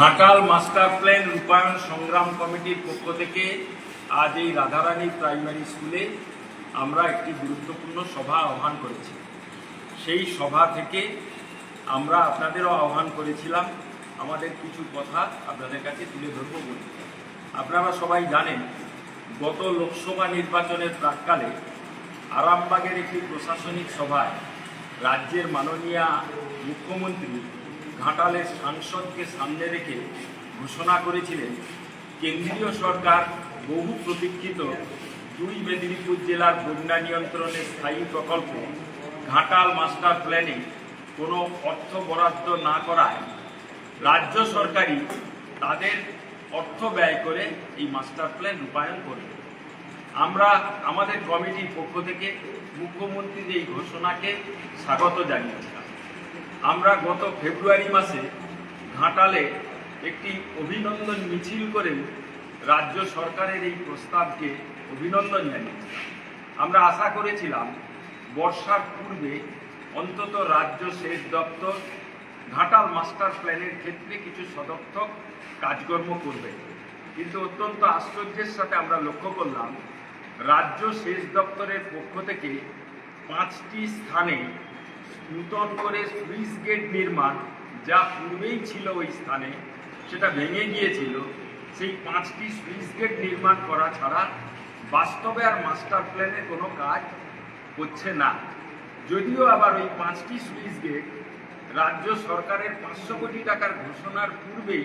Ghatal master plan রূপায়ণ সংগ্রাম কমিটির পক্ষ থেকে আজ এই রাধারানী প্রাইমারি স্কুলে আমরা একটি গুরুত্বপূর্ণ সভা আহ্বান করেছি। সেই সভা থেকে আমরা আপনাদেরও আহ্বান করেছিলাম। আমাদের কিছু কথা আপনাদের কাছে তুলে ধরব বলে। আপনারা সবাই জানেন, গত লোকসভা নির্বাচনের প্রাককালে আরামবাগের একটি প্রশাসনিক সভায় রাজ্যের মাননীয় মুখ্যমন্ত্রী ঘাটালের সাংসদকে সামনে রেখে ঘোষণা করেছিলেন, কেন্দ্রীয় সরকার বহু প্রতীক্ষিত দুই মেদিনীপুর জেলার বন্যা নিয়ন্ত্রণের স্থায়ী প্রকল্প ঘাটাল মাস্টার প্ল্যানে কোনো অর্থ বরাদ্দ না করায় রাজ্য সরকারই তাদের অর্থ ব্যয় করে এই মাস্টার প্ল্যান রূপায়ণ করবে আমরা আমাদের কমিটির পক্ষ থেকে মুখ্যমন্ত্রীর এই ঘোষণাকে স্বাগত জানিয়েছিলাম। আমরা গত ফেব্রুয়ারি মাসে ঘাটালে একটি অভিনন্দন মিছিল করে রাজ্য সরকারের এই প্রস্তাবকে অভিনন্দন জানিয়েছিলাম। আমরা আশা করেছিলাম বর্ষার পূর্বে অন্তত রাজ্য সেচ দপ্তর, ঘাটাল মাস্টার প্ল্যানের ক্ষেত্রে কিছু সদর্থক কাজকর্ম করবে। কিন্তু অত্যন্ত আশ্চর্যের সাথে আমরা লক্ষ্য করলাম, রাজ্য সেচ দপ্তরের পক্ষ থেকে পাঁচটি স্থানে নূতন করে সুইচ গেট নির্মাণ, যা পূর্বেই ছিল ওই স্থানে, সেটা ভেঙে গিয়েছিল, সেই পাঁচটি সুইচ গেট নির্মাণ করা ছাড়া বাস্তবে আর মাস্টার প্ল্যানে কোনো কাজ হচ্ছে না। যদিও আবার ওই পাঁচটি সুইচ গেট রাজ্য সরকারের পাঁচশো কোটি টাকার ঘোষণার পূর্বেই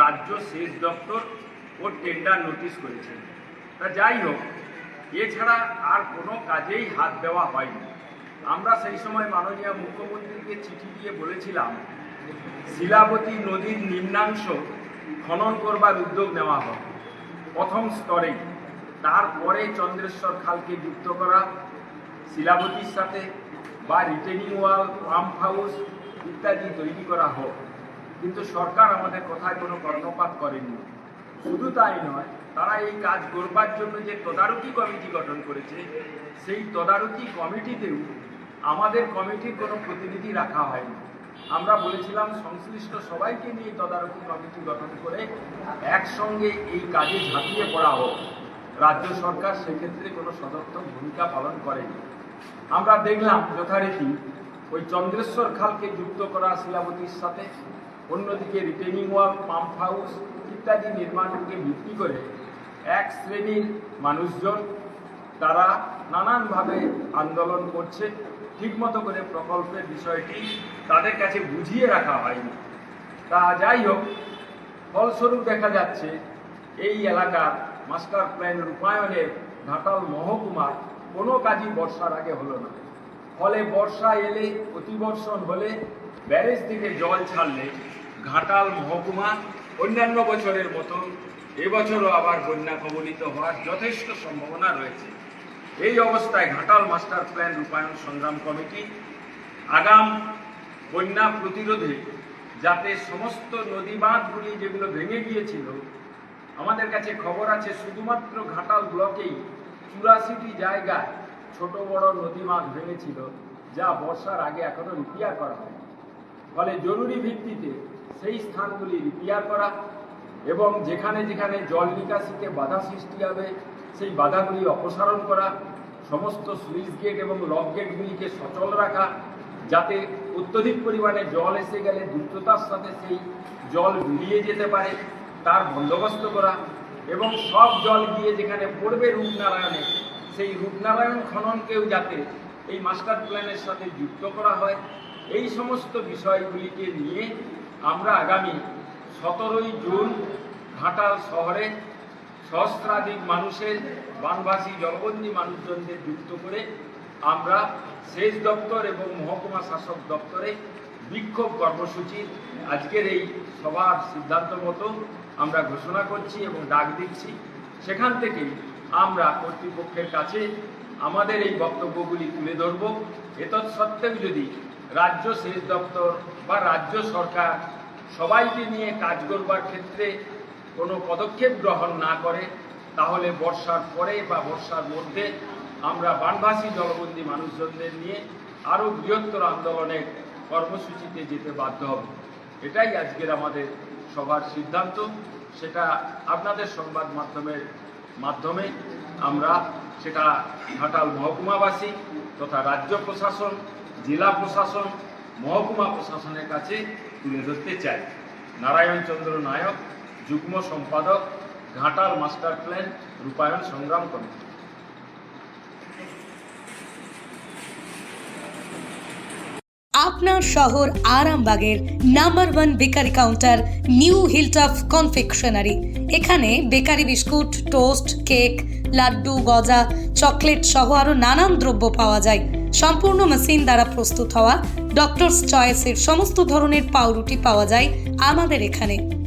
রাজ্য সেচ দপ্তর ও টেন্ডার নোটিশ করেছে। তা যাই হোক, এছাড়া আর কোনো কাজেই হাত দেওয়া হয়নি। আমরা সেই সময় মাননীয় মুখ্যমন্ত্রীকে চিঠি দিয়ে বলেছিলাম, শিলাবতী নদীর নিম্নাংশ খনন করবার উদ্যোগ নেওয়া হবে প্রথম স্তরেই। তারপরে চন্দ্রেশ্বর খালকে যুক্ত করা, শিলাবতীর সাথে বা রিটেনিং ওয়াল, পাম্প হাউস ইত্যাদি তৈরি করা হোক। কিন্তু সরকার আমাদের কথায় কোনো কর্ণপাত করেনি। শুধু তাই নয়, তারা এই কাজ করবার জন্য যে তদারকি কমিটি গঠন করেছে, সেই তদারকি কমিটিতেও আমাদের কমিটির কোনো প্রতিনিধি রাখা হয়নি। আমরা বলেছিলাম সংশ্লিষ্ট সবাইকে নিয়ে তদারকি কমিটি গঠন করে একসঙ্গে এই কাজে ঝাঁপিয়ে পড়া হোক। রাজ্য সরকার সেক্ষেত্রে কোনো সদর্থ ভূমিকা পালন করেনি। আমরা দেখলাম যথারীতি ওই চন্দ্রেশ্বর খালকে যুক্ত করা শিলাবতীর সাথে, অন্যদিকে রিটেনিং ওয়াল পাম্প হাউস ইত্যাদি নির্মাণকে ভিত্তি করে এক শ্রেণির মানুষজন তারা নানানভাবে আন্দোলন করছে। ঠিকমতো করে প্রকল্পের বিষয়টি তাদের কাছে বুঝিয়ে রাখা হয়নি। তা যাই হোক, ফলস্বরূপ দেখা যাচ্ছে, এই এলাকার মাস্টার প্ল্যান রূপায়ণের ঘাটাল মহকুমার কোনো কাজই বর্ষার আগে হলো না। ফলে বর্ষা এলে, অতিবর্ষণ হলে, ব্যারেজ থেকে জল ছাড়লে ঘাটাল মহকুমা অন্যান্য বছরের মতো এবছরও আবার বন্যা কবলিত হওয়ার যথেষ্ট সম্ভাবনা রয়েছে। এই অবস্থায় ঘাটাল মাস্টার প্ল্যান রূপায়ণ সংগ্রাম কমিটি আগাম বন্যা প্রতিরোধে যাতে সমস্ত নদী বাঁধগুলি যেগুলো ভেঙে গিয়েছিল, আমাদের কাছে খবর আছে শুধুমাত্র ঘাটাল ব্লকেই চুরাশিটি জায়গায় ছোট বড় নদী বাঁধ ভেঙেছিল, যা বর্ষার আগে এখনও রিপেয়ার করা হয় ফলে জরুরি ভিত্তিতে সেই স্থানগুলি রিপেয়ার করা এবং যেখানে যেখানে জল নিকাশিতে বাধা সৃষ্টি হবে সেই বাধাগুলি অপসারণ করা, সমস্ত সুইচ গেট এবং লক গেটগুলিকে সচল রাখা, যাতে অত্যধিক পরিমাণে জল এসে গেলে দ্রুততার সাথে সেই জল বেরিয়ে যেতে পারে, তার বন্দোবস্ত করা এবং সব জল গিয়ে যেখানে পড়বে রূপনারায়ণে, সেই রূপনারায়ণ খননকেও যাতে এই মাস্টার প্ল্যানের সাথে যুক্ত করা হয়। এই সমস্ত বিষয়গুলিকে নিয়ে আমরা আগামী সতেরোই জুন ঘাটাল শহরে সহস্রাধিক মানুষের বানবাসী জলবন্দী মানুষজনদের যুক্ত করে আমরা সেচ দপ্তর এবং মহকুমা শাসক দপ্তরে বিক্ষোভ কর্মসূচির আজকের এই সভার সিদ্ধান্ত মতো আমরা ঘোষণা করছি এবং ডাক দিচ্ছি। সেখান থেকেই আমরা কর্তৃপক্ষের কাছে আমাদের এই বক্তব্যগুলি তুলে ধরব। এতৎ সত্ত্বেও যদি রাজ্য সেচ দপ্তর বা রাজ্য সরকার সবাইকে নিয়ে কাজ করবার ক্ষেত্রে কোনো পদক্ষেপ গ্রহণ না করে, তাহলে বর্ষার পরে বা বর্ষার মধ্যে আমরা বানভাসী জলবন্দী মানুষজনদের নিয়ে আরও বৃহত্তর আন্দোলনের কর্মসূচিতে যেতে বাধ্য হব। এটাই আজকের আমাদের সভার সিদ্ধান্ত। সেটা আপনাদের সংবাদ মাধ্যমের মাধ্যমে আমরা সেটা ঘাটাল মহকুমাবাসী তথা রাজ্য প্রশাসন, জেলা প্রশাসন, মহকুমা প্রশাসনের কাছে তুলে ধরতে চাই। নারায়ণ চন্দ্র নায়ক যুগ্ম সম্পাদক ঘাটাল মাস্টার প্ল্যান রূপায়ণ সংগ্রাম কমিটি। আপনার শহর আরামবাগের number one bakery counter new hilltop confectionery. এখানে bakery biscuit, toast, cake, laddu, গজা, চকলেট সহ আরও নানান দ্রব্য পাওয়া যায়। সম্পূর্ণ মেশিন দ্বারা প্রস্তুত হওয়া ডক্টরস চয়েসের সমস্ত ধরনের পাউরুটি পাওয়া যায় আমাদের এখানে।